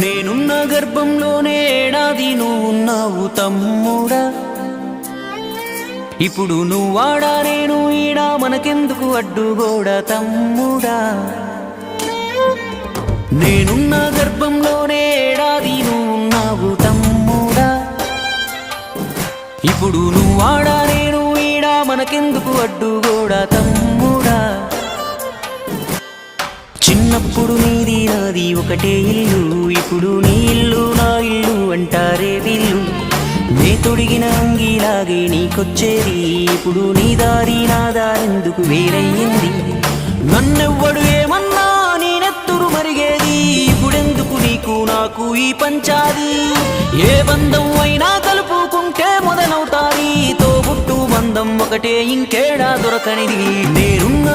నేనున్న గర్భంలోనే ఏడాది నువ్వు తమ్ముడా. ఇప్పుడు నువ్వాడా నేను ఈడా మనకెందుకు అడ్డుగోడా తమ్ముడా. నేనున్న గర్భంలోనే ఏడాది నువ్వు తమ్ముడా. ఇప్పుడు నువ్వాడా నేను ఈడా మనకెందుకు అడ్డుగోడా తమ్ముడా. చిన్నప్పుడు నీదిరా నాది ఒకటే ఇల్లు. ఇప్పుడు నీ ఇల్లు నా ఇల్లు అంటారే వీళ్ళు నే తొడిగిన అంగీలాగే నీకొచ్చేది. ఇప్పుడు నీ దారి నా దారెందుకు వేరయ్యింది? నన్నెవ్వడు ఏమన్నా నేనెత్తురు మరిగేది? ఇప్పుడెందుకు నీకు నాకు ఈ పంచాది? ఏ బంధం అయినా కలుపుకుంటే మొదలవుతాది. తోబుట్టు బంధం ఒకటే ఇంకేడా దొరకనిది? నేనున్న